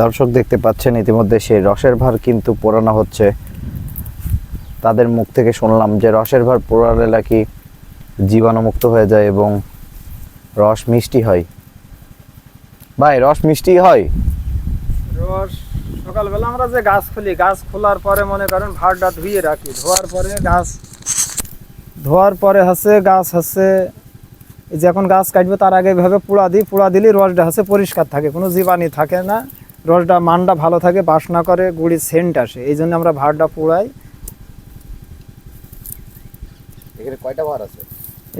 দর্শক দেখতে পাচ্ছেন, ইতিমধ্যে সেই রসের ভার কিন্তু পোড়ানো হচ্ছে। তাদের মুখ থেকে শুনলাম যে রসের ভার পোড়ালে নাকি জীবাণুমুক্ত হয়ে যায় এবং রস মিষ্টি হয়। ভাই, রস মিষ্টি হয়? রস, সকালবেলা আমরা যে গাছ খুলি, গাছ খোলার পরে মনে করেন ভাড়টা ধুয়ে রাখি। ধোয়ার পরে গাছ, ধোয়ার পরে হচ্ছে গাছ হচ্ছে, এই যে এখন গাছ কাটবে তার আগে এভাবে পোড়া দিই, পোড়া দিলে রসটা হচ্ছে পরিষ্কার থাকে, কোনো জীবাণু থাকে না। রসটা মানটা ভালো থাকে বাস না করে গুড়ির সেন্ট আসে। এই জন্য আমরা ভাড়টা পোড়াই। এখানে কয়টা ভাড় আছে?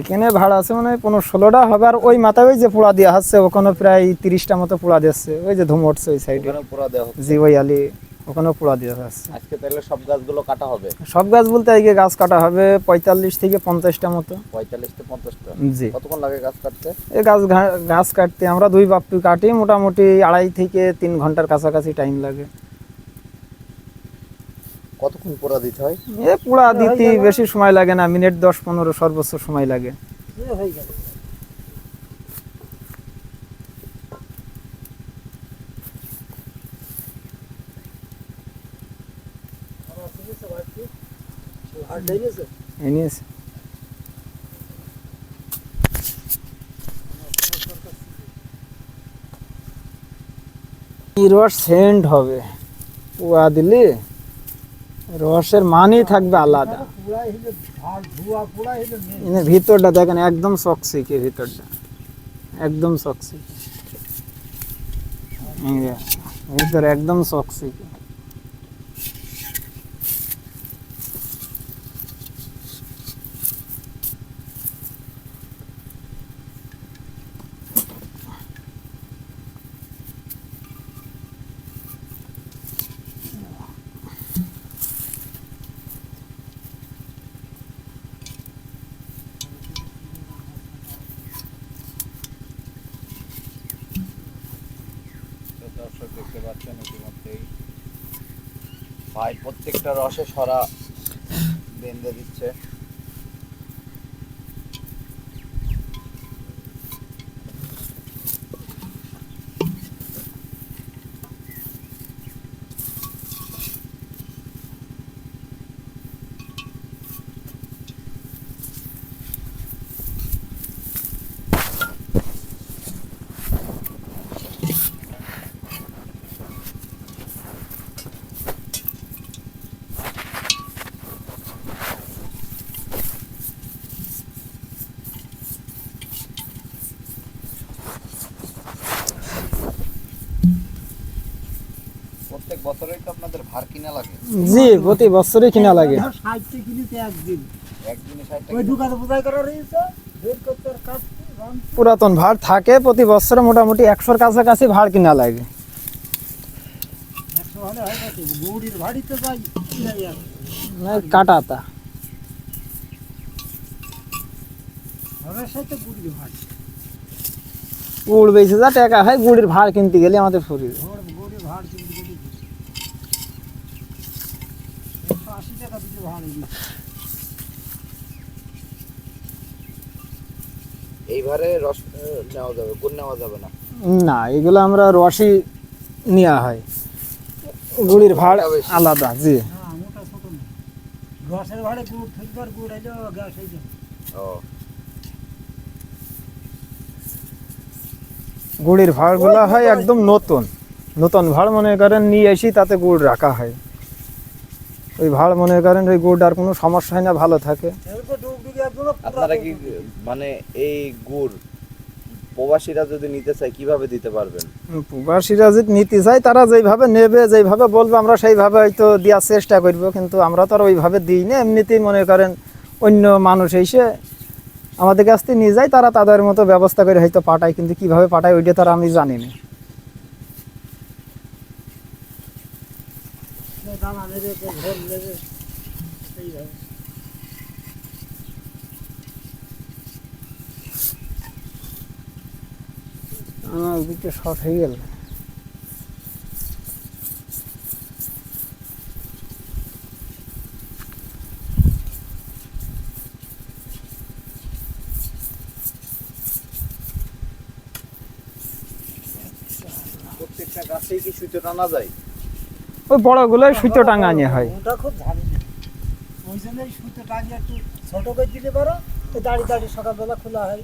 এখানে ভাড়া আছে মানে পনেরো ষোলোটা হবে। আর ওই মাথায় ওই যে পোড়া দেওয়া হচ্ছে ওখানে প্রায় তিরিশটা মতো পোড়া দিচ্ছে। ওই যে ধুম উঠছে ওই সাইডে পোড়া দেওয়া জি ওই আলি। ওখানেও পোড়া দেওয়া হচ্ছে আজকে তাহলে সব গাছগুলো কাটা হবে? সব গাছ বলতে আজকে গাছ কাটা হবে পঁয়তাল্লিশ থেকে পঞ্চাশটা মতো। পঁয়তাল্লিশ থেকে পঞ্চাশটা? জি। কতক্ষণ লাগে গাছ কাটতে? এই গাছ গাছ কাটতে আমরা দুই বাপ্পি কাটি মোটামুটি আড়াই থেকে তিন ঘণ্টার কাছাকাছি টাইম লাগে। কতক্ষণ পোড়া দিতে হয়? এ পোড়া দিতে বেশি সময় লাগে না মিনিট দশ পনেরো সর্বোচ্চ সময় লাগে। এই নিয়েছে। এই রস সেন্ট হবে। পোয়া দিলে? রসের মানই থাকবে আলাদা। এনে ভিতরটা দেখেন একদম চকচিকে ভিতরটা। একদম চকচিকে এই যে, ভিতর একদম চকচিকে তো দর্শক দেখতে ইতিমধ্যেই ভাই প্রত্যেকটা রসে সরা বেঁধে দিচ্ছে প্রত্যেক বছরই তো আপনাদের ভার কিনা লাগে। জি প্রতি বছরই কিনা লাগে। ষাটটি কিনিতে একদিন। একদিনে ষাট ওই দোকানে বোঝাই করা রয়েছে বের করতে আর কাজ পুরাতন ভাড় থাকে প্রতি বছরে মোটামুটি একশোর কাছাকাছি ভাড় কিনা লাগে। কাটাতা। গুড় বেশি যা টাকা হয় গুড়ের ভাড় কিনতে গেলে আমাদের গৌড়ির ভাড় কিনতে গেলে একশো আশি টাকা দিতে ভাড়ি দিচ্ছে এই ভারে রস নেওয়া যাবে গুড় নেওয়া যাবে না? না এগুলো আমরা রসই নেওয়া হয়। গুড়ির ভাড় আলাদা জি। মোটা ছোট রসের ভাড়ে গুড় ফেলবার গুড় এলো গ্যাস ও। গুড়ির ভাড়গুলো হয় একদম নতুন। নতুন ভাড় মনে করেন নিয়ে এসি তাতে গুড় রাখা হয়। ওই ভাড় মনে করেন ওই গুড় আর কোনো সমস্যা হয় না ভালো থাকে। আপনারা কি মানে এই গুড় প্রবাসীরা যদি নিতে চায় কীভাবে দিতে পারবেন? প্রবাসীরা যদি নিতে চায় তারা যেইভাবে নেবে যেইভাবে বলবে আমরা সেইভাবে হয়তো দেওয়ার চেষ্টা করব কিন্তু আমরা তো আর ওইভাবে দিই না। এমনিতেই মনে করেন অন্য মানুষ এসে আমাদের কাছ থেকে নিয়ে যায় তারা তাদের মতো ব্যবস্থা করে হয়তো পাঠায় কিন্তু কীভাবে পাঠায় ওইটা তারা আমি জানি না। দানা নেবে ঘর নেবে এইভাবে আমার ওদিকে শর্ট হয়ে গেল প্রত্যেকটা গাছ গাছেই কি সুতো টানা যায়? ওই বড়গুলোই সুতো টাঙানি হয়। ওটা খুব ঝামেলা ওই জন্যই সুতো টাঙিয়ে একটু ছোট করে দিতে পারো তো দাঁড়িয়ে দাঁড়িয়ে সকালবেলা খোলা হয়।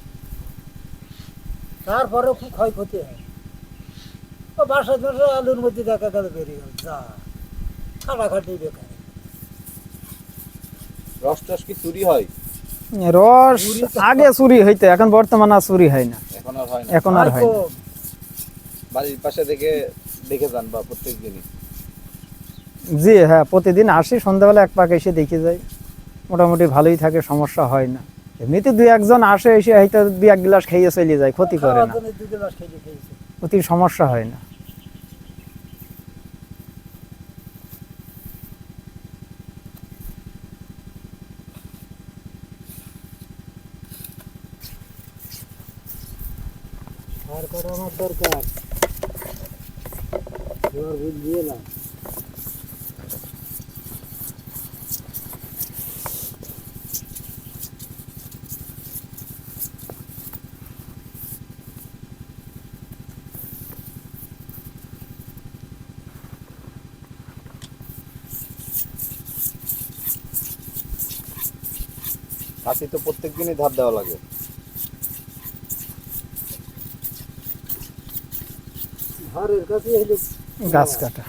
তারপরেও খুব ক্ষয়ক্ষতি হয়। ও বাসা বাসা আলুর মধ্যে দেখা গেল বেরিয়ে গেল যা খাটাখাটি বেকার। রস টস কি চুরি হয়? রস আগে চুরি হইতো এখন বর্তমানে আর চুরি হয় না। এখন আর হয় না। এখন আর হয় না। বাড়ির পাশে দেখে দেখে যান বা প্রত্যেক দিনই। জি হ্যাঁ প্রতিদিন আসি সন্ধ্যাবেলা এক পাক এসে দেখে যাই। মোটামুটি ভালোই থাকে সমস্যা হয় না। এমনিতে দুই একজন আসে এসে হয়তো দুই এক গ্লাস খেয়ে চলে যায় ক্ষতি করে না। অতি সমস্যা হয় না আর করা আমার দরকার এবার ভুল দিয়ে না কাশি তো প্রত্যেক দিনই ধার দেওয়া লাগে। ধারের কাছে গাছ কাটা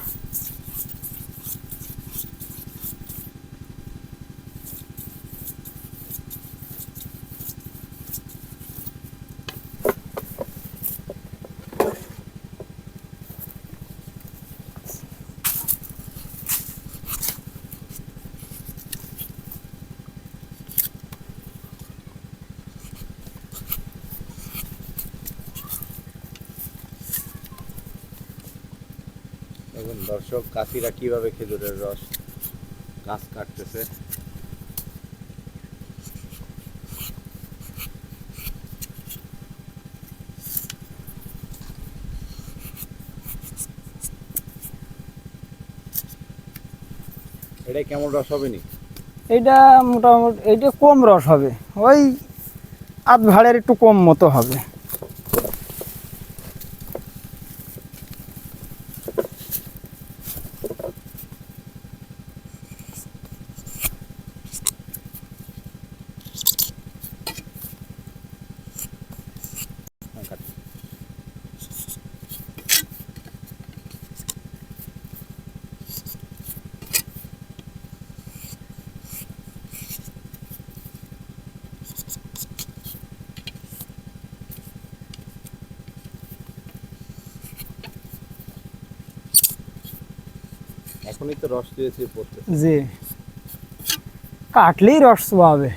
দেখুন দর্শক, কাশিরা কীভাবে খেজুরের রস গাছ কাটতেছে? এটা কেমন রস হবে নি? এটা মোটামুটি এইটা কম রস হবে। ওই আধ ভাড়ের একটু কম মতো হবে হ্যাঁ, কাট। এখনই তো রস পড়তে। জি। কাটলেই রস চুয়াবে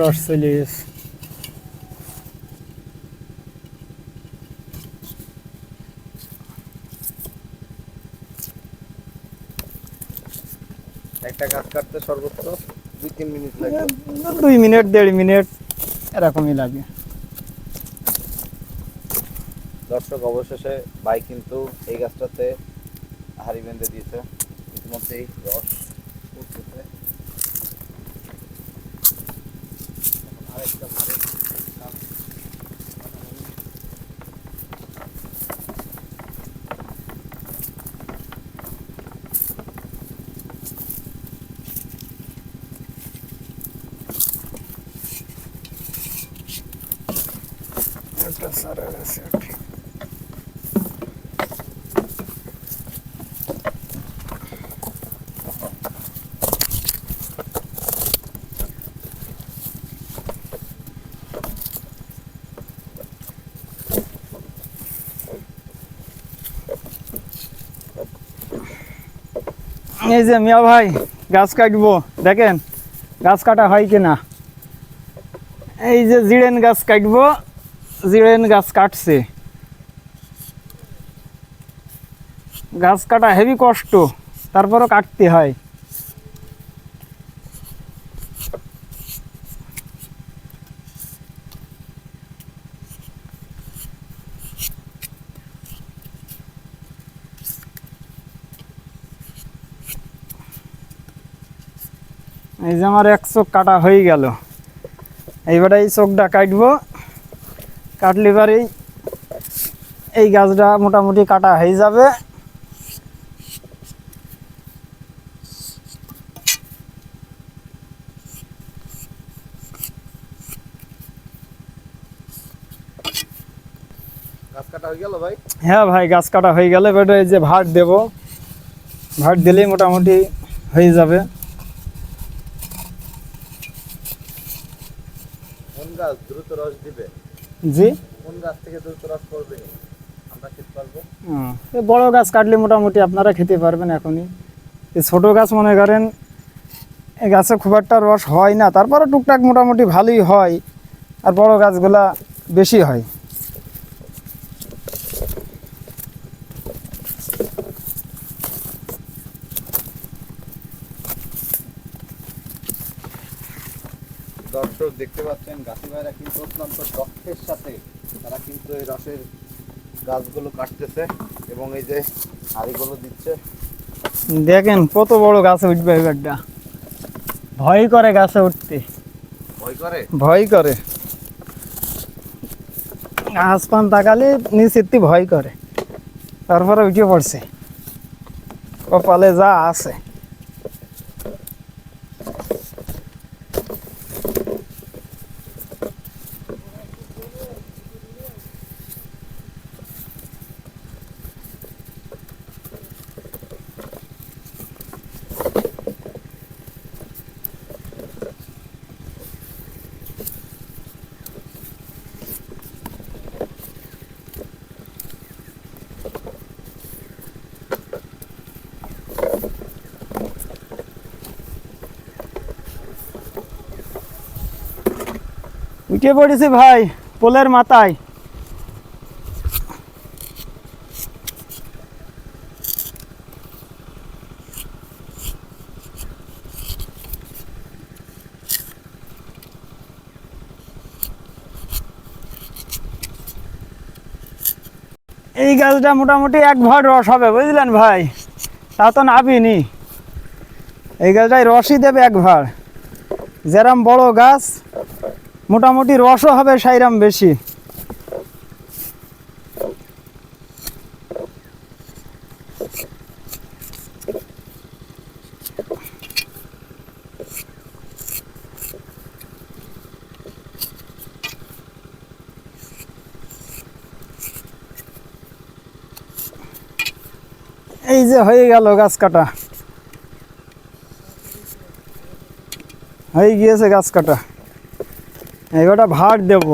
রস চলে গেছে। একটা গাছ কাটতে সর্বোচ্চ দুই তিন মিনিট লাগে। দুই মিনিট দেড় মিনিট এরকমই লাগে। দর্শক অবশেষে ভাই কিন্তু এই গাছটাতে হাড়ি বেঁধে দিয়েছে। ইতিমধ্যেই রস সারা এই যে মিয়া ভাই, গাছ কাটবো। দেখেন, গাছ কাটা হয় কিনা? এই যে জিরেন গাছ কাটবো। জিরেন গাছ কাটছে। গাছ কাটা হেভি কষ্ট, তারপরও কাটতে হয়। এই যে আমার এক চোখ কাটা হয়ে গেল। এইবারে এই চোখটা কাটবো। কাটলে পরেই এই গাছটা মোটামুটি কাটা হয়ে যাবে। গাছ কাটা হয়ে গেল ভাই? হ্যাঁ ভাই গাছ কাটা হয়ে গেলে এবারে এই যে ভাট দেব। ভাট দিলেই মোটামুটি হয়ে যাবে। কোন গাছ দ্রুত রস দিবে? জি? কোন গাছ থেকে করবে? আমরা খেতে পারব। বড় গাছ কাটলে মোটামুটি আপনারা খেতে পারবেন এখনই। এই ছোট গাছ মনে করেন এই গাছে খুব একটা রস হয় না তারপরে টুকটাক মোটামুটি ভালোই হয় আর বড় গাছগুলা বেশি হয় দর্শক দেখতে পাচ্ছেন গাছি ভাইরা কিন্তু অত্যন্ত দক্ষের সাথে তারা কিন্তু এই রসের গাছগুলো কাটতেছে এবং এই যে হাড়িগুলো দিচ্ছে। দেখেন কত বড় গাছে উঠবে এবারটা ভয় করে গাছে উঠতে। ভয় করে? ভয় করে। পান তাকালে নিশ্চিত ভয় করে। তারপরে উঠে পড়ছে। কপালে যা আছে। উঠে পড়েছি ভাই, পোলের মাথায়। এই গাছটা মোটামুটি এক ভর রস হবে, বুঝলেন ভাই? তা তো নাবিনি। এই গাছটায় রসই দেবে এক ভার। যেরম বড় গাছ মোটামুটি রসও হবে, সাইরাম বেশি। এই যে হয়ে গেল গাছ কাটা। হয়ে গিয়েছে গাছ কাটা। এবারটা ভাট দেব।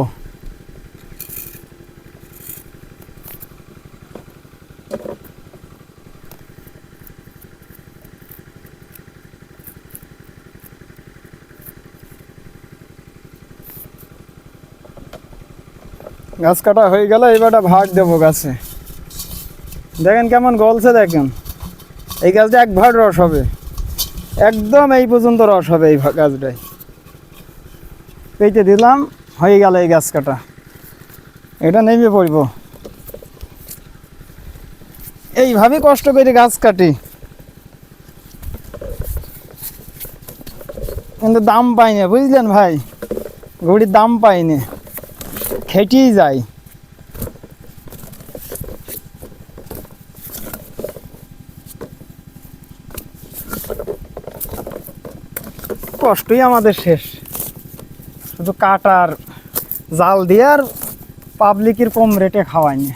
গাছ কাটা হয়ে গেল এবারটা ভাট দেব গাছে। দেখেন কেমন গলছে দেখেন। এই গাছটা এক ভাট রস হবে। একদম এই পর্যন্ত রস হবে এই গাছটায়। পেতে দিলাম, হয়ে গেল এই গাছ কাটা। এটা নেমে পড়ব। এইভাবে কষ্ট করে গাছ কাটি। কিন্তু দাম পাই না, বুঝলেন ভাই? ঘড়ির দাম পাই না। খেটেই যায়। কষ্টই আমাদের শেষ। শুধু কাটার জাল দিয়ে আর পাবলিকের কম রেটে খাওয়ায় না।